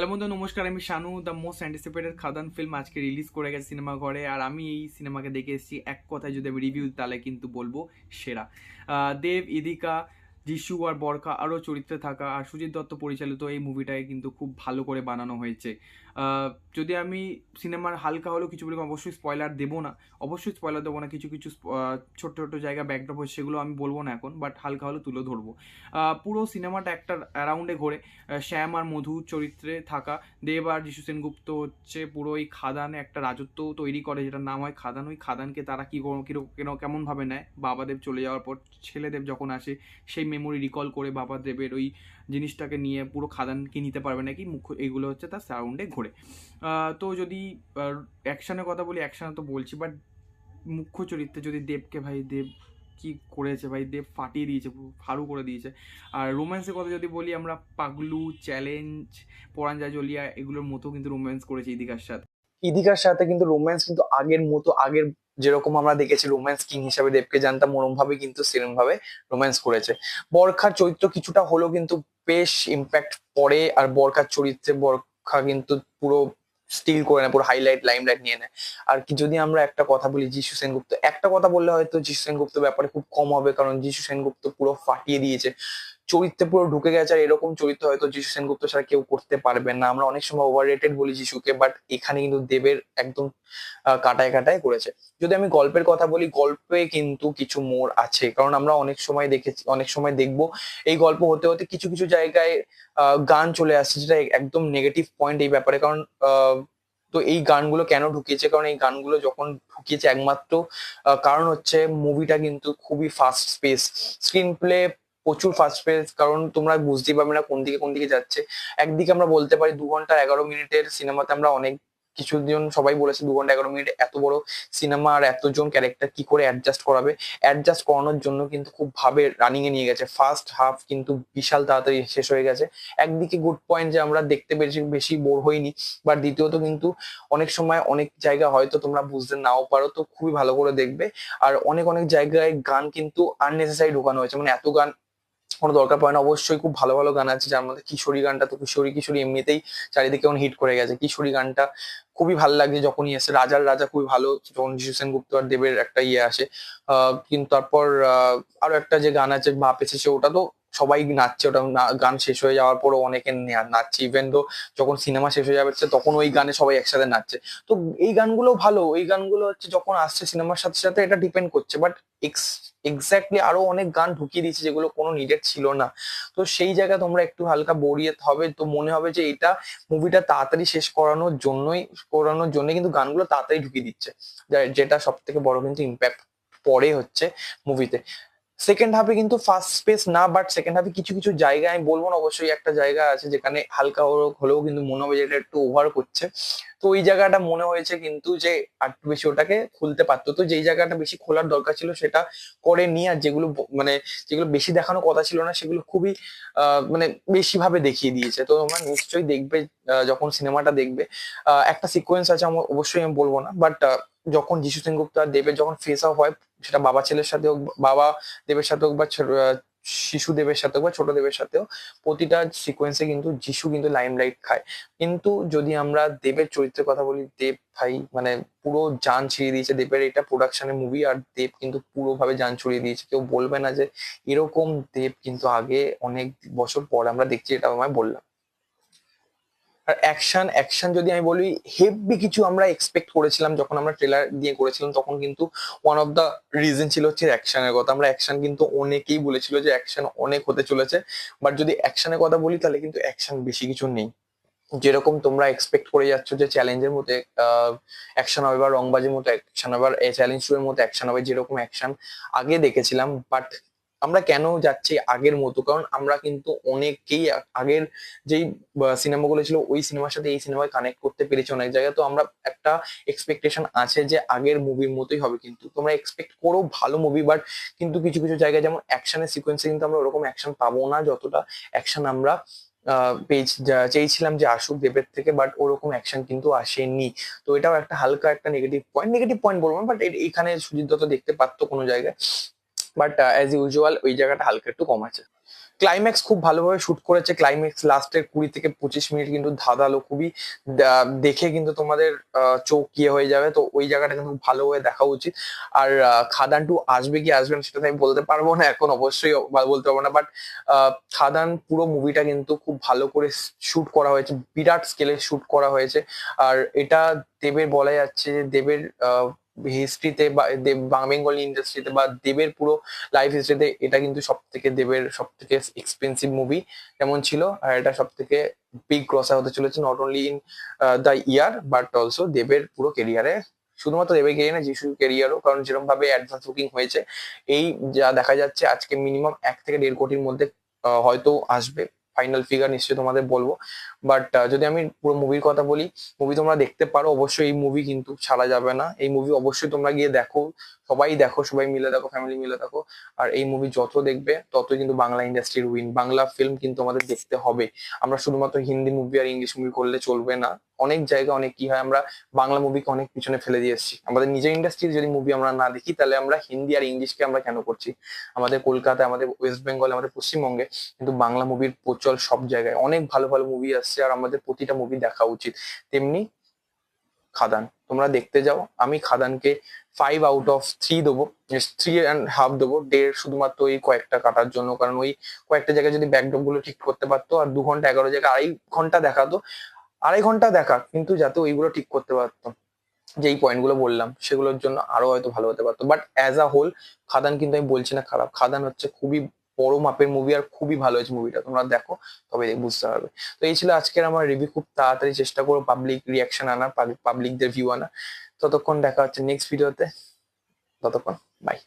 Hello বন্ধু, নমস্কার। আমি Shanu the most anticipated Khadaan film আজকে রিলিজ করে গেছে সিনেমা ঘরে। আর আমি এই সিনেমাকে দেখে এসেছি। এক কথায় যদি আমি রিভিউ তাহলে কিন্তু বলব সেরা। দেব, ইদিকা যিশু আর বরকা আরও চরিত্রে থাকা আর সুজিত দত্ত পরিচালিত এই মুভিটাকে কিন্তু খুব ভালো করে বানানো হয়েছে। যদি আমি সিনেমার হালকা হলেও কিছু বলি অবশ্যই স্পয়লার দেবো না। অবশ্যই স্পয়লার দেবো না। কিছু কিছু আহ, ছোট্ট ছোট্ট জায়গা ব্যাকড্রপ হচ্ছে সেগুলো আমি বলব না এখন বাট হালকা হলে তুলে ধরবো। পুরো সিনেমাটা একটা অ্যারাউন্ডে ঘোরে। শ্যাম আর মধু চরিত্রে থাকা। দেব আর যিশু সেনগুপ্ত হচ্ছে পুরো এই খাদানে একটা রাজত্ব তৈরি করে যেটার নাম হয় খাদান। ওই খাদানকে তারা কী কেন কেমনভাবে নেয়? বাবাদেব চলে যাওয়ার পর ছেলেদেব যখন আসে সেই মেমোরি রিকল করে বাবাদেবের ওই জিনিসটাকে নিয়ে পুরো খাদানকে নিতে পারবে নাকি? মুখ্য এগুলো হচ্ছে তার সারাউন্ডে ঘোরে। তো যদি অ্যাকশানের কথা বলি অ্যাকশানে তো বলছি বাট মুখ্য চরিত্রে যদি দেবকে, ভাই দেব কি করেছে? ভাই দেব ফাটিয়ে দিয়েছে ফাড়ু করে দিয়েছে। আর রোম্যান্সের কথা যদি বলি, আমরা পাগলু চ্যালেঞ্জ পরাঞ্জা জলিয়া, এগুলোর মতো কিন্তু রোম্যান্স করেছে ইদিকার সাথে। ইদিকার সাথে কিন্তু রোম্যান্স কিন্তু আগের মতো, আগের যেরকম আমরা দেখেছি রোম্যান্স কিং হিসাবে দেবকে জানতাম ওরম ভাবে কিন্তু সেরম ভাবে রোম্যান্স করেছে। বরখার চরিত্র কিছুটা হলেও কিন্তু বেশ ইম্প্যাক্ট পড়ে, আর বরখার চরিত্রে বরখা কিন্তু পুরো স্টিল করে নেয়, পুরো হাইলাইট লাইমলাইট নিয়ে নেয়। আর কি যদি আমরা একটা কথা বলি যিশু সেনগুপ্ত, একটা কথা বললে হয়তো যিশু সেনগুপ্ত ব্যাপারে খুব কম হবে, কারণ যিশু সেনগুপ্ত পুরো ফাটিয়ে দিয়েছে। চরিত্রে পুরো ঢুকে গেছে আর এরকম চরিত্র হয়তো যিশু সেনগুপ্ত ছাড়া কেউ করতে পারবে না। আমরা অনেক সময় ওভার রেটেড বলি যিশুকে বাট এখানে কিন্তু দেবের একদম কাটায় কাটায় করেছে। যদি আমি গল্পের কথা বলি, গল্পে কিন্তু কিছু মোড় আছে। কারণ আমরা অনেক সময় দেখেছি, অনেক সময় দেখব, এই গল্প হতে হতে কিছু কিছু জায়গায় গান চলে আসছে যেটা একদম নেগেটিভ পয়েন্ট এই ব্যাপারে। কারণ তো এই গানগুলো কেন ঢুকিয়েছে? কারণ এই গানগুলো যখন ঢুকিয়েছে একমাত্র কারণ হচ্ছে মুভিটা কিন্তু খুবই ফাস্ট স্পেস স্ক্রিন প্লে প্রচুর ফাস্ট স্পেস কারণ তোমরা বুঝতেই পারবে না কোন দিকে কোন দিকে যাচ্ছে। একদিকে আমরা বলতে পারি দু ঘণ্টা এগারো মিনিটের সিনেমাতে আমরা অনেক কিছুজন, সবাই বলেছে দু ঘণ্টা এগারো মিনিট এত বড় সিনেমা আর এতজন ক্যারেক্টার কি করে অ্যাডজাস্ট করাবে? অ্যাডজাস্ট করানোর জন্য কিন্তু খুব ভাবে রানিং এ নিয়ে গেছে। ফার্স্ট হাফ কিন্তু বিশাল তাড়াতাড়ি শেষ হয়ে গেছে। একদিকে গুড পয়েন্ট যে আমরা দেখতে বেশি বেশি বোর হইনি বাট দ্বিতীয়ত কিন্তু অনেক সময় অনেক জায়গা হয়তো তোমরা বুঝতে নাও পারো, তো খুবই ভালো করে দেখবে। আর অনেক অনেক জায়গায় গান কিন্তু আননেসেসারি ঢোকানো হয়েছে। মানে এত গান কোনো দরকার পড়ে না। অবশ্যই খুব ভালো ভালো গান আছে যার মধ্যে কিশোরী গানটা তো কিশোরী কিশোরী এমনিতেই চারিদিকে এখন হিট করে গেছে। কিশোরী গানটা খুবই ভালো লাগছে যখনই এসে রাজার রাজা খুবই ভালো যখন যিশু সেনগুপ্ত আর দেবের একটা ইয়ে আসে। কিন্তু তারপর আরও একটা যে গান আছে মাপ এসেছে, ওটা তো সবাই নাচছে, ওটা গান শেষ হয়ে যাওয়ার পরও অনেকে নাচছে ইভেন তো যখন সিনেমা শেষ হয়ে যাচ্ছে তখন ওই গানে সবাই একসাথে নাচছে। তো এই গানগুলো ভালো, এই গানগুলো হচ্ছে যখন আসছে সিনেমার সাথে সাথে এটা ডিপেন্ড করছে বাট এক্স্যাক্টলি আরও অনেক গান ঢুকিয়ে দিয়েছে যেগুলো কোনো নিডেড ছিল না। তো সেই জায়গায় তোমরা একটু হালকা বরিয়ে হবে, তো মনে হবে যে এটা মুভিটা তাড়াতাড়ি শেষ করানোর জন্যই, করানোর জন্য কিন্তু গানগুলো তাড়াতাড়ি ঢুকিয়ে দিচ্ছে। যেটা সব থেকে বড় কিন্তু ইম্প্যাক্ট পরে হচ্ছে মুভিতে সেকেন্ড হাফে কিন্তু ফার্স্ট স্পেস না বাট সেকেন্ড হাফে কিছু কিছু জায়গায় আমি বলব না, অবশ্যই একটা জায়গা আছে যেখানে হালকা হলেও- কিন্তু মনে হবে যে এটা একটু ওভার করছে। তো ওই জায়গাটা মনে হয়েছে কিন্তু যে আর বেশি ওটাকে খুলতে পারতো। তো যেই জায়গাটা বেশি খোলার দরকার ছিল সেটা করে নিয়ে আর যেগুলো মানে যেগুলো বেশি দেখানোর কথা ছিল না সেগুলো খুবই মানে বেশি ভাবে দেখিয়ে দিয়েছে। তো তোমরা নিশ্চয়ই দেখবে যখন সিনেমাটা দেখবে একটা সিকোয়েন্স আছে আমার অবশ্যই আমি বলব না বাট যখন যিশু সেনগুপ্ত আর দেবের যখন ফেস অফ হয়, সেটা বাবা ছেলের সাথে হোক বাবা দেবের সাথে হোক বা শিশু দেবের সাথে বা ছোট দেবের সাথেও প্রতিটা সিকোয়েন্সে কিন্তু যিশু কিন্তু লাইমলাইট খায়। কিন্তু যদি আমরা দেবের চরিত্রের কথা বলি, দেব ভাই মানে পুরো যান ছিঁড়ে দিয়েছে। দেবের এটা প্রোডাকশনের মুভি আর দেব কিন্তু পুরোভাবে জান ছড়িয়ে দিয়েছে। কেউ বলবে না যে এরকম দেব কিন্তু আগে অনেক বছর পর আমরা দেখছি, এটা আমায় বললাম। আর অ্যাকশন অ্যাকশন যদি আমি বলি হেভি কিছু আমরা এক্সপেক্ট করেছিলাম যখন আমরা ট্রেলার দিয়ে করেছিলাম, তখন কিন্তু ওয়ান অফ দ্য রিজন ছিল হচ্ছে অ্যাকশনের কথা। আমরা অ্যাকশন কিন্তু অনেকেই বলেছিল যে অ্যাকশন অনেক হতে চলেছে। বাট যদি অ্যাকশনের কথা বলি, তাহলে কিন্তু অ্যাকশন বেশি কিছু নেই। যেরকম তোমরা এক্সপেক্ট করে যাচ্ছ যে চ্যালেঞ্জের মধ্যে অ্যাকশন হবে বা রংবাজির মতো অ্যাকশন হবে চ্যালেঞ্জ এর মতো অ্যাকশন হবে, যেরকম অ্যাকশন আগে দেখেছিলাম। বাট আমরা কেন যাচ্ছি আগের মতো? কারণ আমরা কিন্তু অনেকেই আগের যেই সিনেমাগুলো ছিল, ওই সিনেমার সাথে এই সিনেমায় কানেক্ট করতে পেরেছি অনেক জায়গায়। তো আমরা একটা এক্সপেকটেশন আছে যে আগের মুভির মতোই হবে কিন্তু। তোমরা এক্সপেক্ট করো ভালো মুভি বাট কিন্তু কিছু কিছু জায়গায় যেমন অ্যাকশনের সিকোয়েন্সে কিন্তু আমরা ওরকম অ্যাকশন পাবো না যতটা অ্যাকশন আমরা যা- চেয়েছিলাম যে আসুক দেবের থেকে বাট ওরকম অ্যাকশন কিন্তু আসেনি। তো এটাও একটা হালকা একটা নেগেটিভ পয়েন্ট নেগেটিভ পয়েন্ট বলব না বাট এখানে সুজিত দত্ত দেখতে পারতো কোনো জায়গায়। বাট অ্যাজ ইউজুয়াল ওই জায়গাটা হালকা একটু কম আছে। ক্লাইম্যাক্স খুব ভালোভাবে শুট করেছে। ক্লাইম্যাক্স লাস্টের কুড়ি থেকে পঁচিশ মিনিট কিন্তু ধাঁধালো, খুবই দেখে কিন্তু তোমাদের চোখ ইয়ে হয়ে যাবে। তো ওই জায়গাটা কিন্তু ভালোভাবে দেখা উচিত। আর খাদান টু আসবে কি আসবে না সেটা আমি বলতে পারব না এখন, অবশ্যই বলতে পারব না। বাট খাদান পুরো মুভিটা কিন্তু খুব ভালো করে শুট করা হয়েছে। বিরাট স্কেলে শুট করা হয়েছে। আর এটা দেবের বলা যাচ্ছে যে দেবের হিস্ট্রিতে বা বেঙ্গলি ইন্ডাস্ট্রিতে বা দেবের পুরো লাইফ হিস্ট্রিতে এটা কিন্তু সব থেকে দেবের সব থেকে এক্সপেন্সিভ মুভি যেমন ছিল। আর এটা সব থেকে বিগ গ্রসার হতে চলেছে not only in the year but also দেবের পুরো কেরিয়ারে শুধুমাত্র দেবের কেরিয়ার না, যিশুর কেরিয়ারও কারণ যেরকম ভাবে অ্যাডভান্স বুকিং হয়েছে, এই যা দেখা যাচ্ছে আজকে মিনিমাম এক থেকে দেড় কোটির মধ্যে হয়তো আসবে। ফাইনাল ফিগার নিশ্চয়ই তোমাদের বলব। বাট যদি আমি পুরো মুভির কথা বলি মুভি তোমরা দেখতে পারো, অবশ্যই এই মুভি কিন্তু ছাড়া যাবে না। এই মুভি অবশ্যই তোমরা গিয়ে দেখো, সবাই দেখো, সবাই মিলে দেখো ফ্যামিলি মিলে দেখো। আর এই মুভি যত দেখবে, ততই কিন্তু বাংলা ইন্ডাস্ট্রির উইন বাংলা ফিল্ম কিন্তু আমাদের দেখতে হবে। আমরা শুধুমাত্র হিন্দি মুভি আর ইংলিশ মুভি করলে চলবে না। অনেক জায়গায় অনেক কি হয়, আমরা বাংলা মুভিকে অনেক পিছনে ফেলে দিয়ে এসেছি। আমাদের নিজের ইন্ডাস্ট্রির যদি মুভি আমরা না দেখি, তাহলে আমরা হিন্দি আর ইংলিশকে আমরা কেন করছি? আমাদের কলকাতায়, আমাদের ওয়েস্ট বেঙ্গল আমাদের পশ্চিমবঙ্গে কিন্তু বাংলা মুভির প্রচল সব জায়গায়। অনেক ভালো ভালো মুভি আসছে আর আমাদের প্রতিটা মুভি দেখা উচিত। তেমনি খাদান, তোমরা দেখতে যাও। আমি খাদানকে ফাইভ আউট অফ থ্রি দেবো থ্রি অ্যান্ড হাফ দেবো, দেড় শুধুমাত্র ওই কয়েকটা কাটার জন্য। কারণ ওই কয়েকটা জায়গায় যদি ব্যাকড্রপগুলো ঠিক করতে পারতো, আর দু ঘণ্টা এগারো জায়গায় আড়াই ঘণ্টা দেখাতো, আড়াই ঘণ্টা দেখা, কিন্তু যাতে ওইগুলো ঠিক করতে পারতো। যেই পয়েন্টগুলো বললাম, সেগুলোর জন্য আরও হয়তো ভালো হতে পারতো। But as a whole Khadaan কিন্তু আমি বলছি না খারাপ। খাদান হচ্ছে খুবই বড় মাপের মুভি আর খুবই ভালো হয়েছে মুভিটা তোমরা দেখো তবে বুঝতে পারবে। তো এই ছিল আজকের আমার রিভিউ খুব তাড়াতাড়ি চেষ্টা করো পাবলিক রিয়াকশন আনার পাবলিকদের ভিউ আনা। ততক্ষণ দেখা হচ্ছে নেক্সট ভিডিওতে ততক্ষণ বাই